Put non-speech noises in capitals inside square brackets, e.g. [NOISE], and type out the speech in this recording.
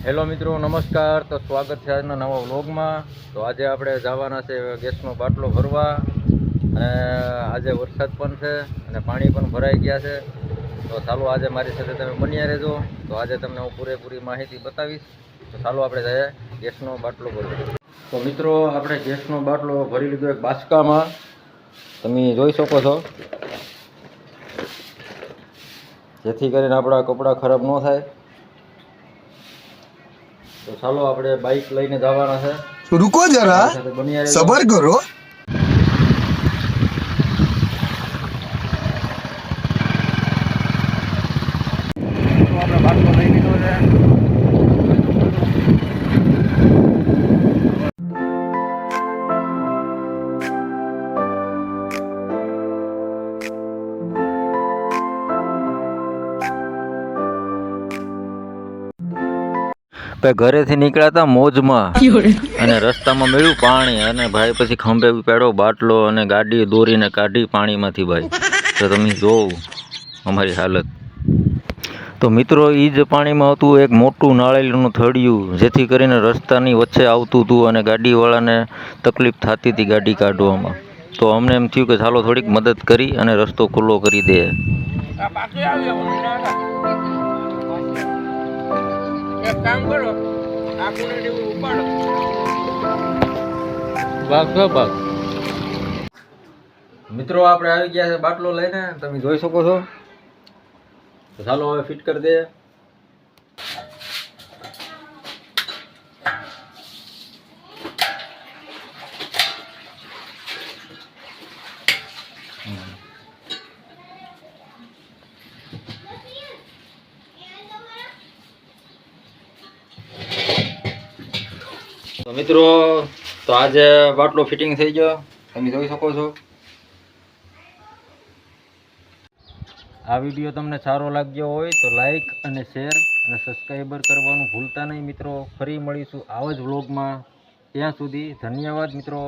Hello મિત્રો, નમસ્કાર. તો સ્વાગત છે આજના નવા વ્લોગમાં. તો આજે આપણે જવાના છે ગેસનો બાટલો ભરવા અને આજે વરસાદ પણ છે અને પાણી પણ ભરાઈ ગયા છે. તો ચાલો આજે મારી સાથે તમે બન્યા રહેજો. તો આજે તમને હું પૂરેપૂરી માહિતી બતાવીશ. તો ચાલો આપણે જઈએ ગેસનો બાટલો ભરવો. તો મિત્રો, આપણે ગેસનો બાટલો ભરી લીધો એક બાસકામાં. તમે જોઈ શકો છો. જેથી કરીને આપણા કપડાં ખરાબ ન થાય. તો ચાલો આપણે બાઇક લઈને જવાના છે. રૂકો જરા. સબર કરો. ઘરેથી નીકળ્યા હતા મોજમાં [LAUGHS] અને રસ્તામાં મળ્યું પાણી અને ભાઈ પછી ખંભે પેડો બાટલો અને ગાડી દોરીને કાઢી પાણીમાંથી ભાઈ. તો તમે જોવો અમારી હાલત. તો મિત્રો એ જ પાણીમાં હતું એક મોટું નાળેલીનું થળિયું જેથી કરીને રસ્તાની વચ્ચે આવતું હતું અને ગાડીવાળાને તકલીફ થતી હતી ગાડી કાઢવામાં. તો અમને એમ થયું કે ચાલો થોડીક મદદ કરી અને રસ્તો ખુલ્લો કરી દે. ભાગ ભાગ. મિત્રો આપણે આવી ગયા છે બાટલો લઈને. તમે જોઈ શકો છો. તો ચાલો હવે ફિટ કરી દે તો મિત્રો, તો આજે બાટલો ફિટિંગ થઈ ગયો. તમે જોઈ શકો છો. આ વીડિયો તમને સારો લાગ્યો હોય તો લાઈક અને શેર અને સબસ્ક્રાઈબર કરવાનું ભૂલતા નહીં મિત્રો. ફરી મળીશું આવા જ વ્લોગમાં. ત્યાં સુધી ધન્યવાદ મિત્રો.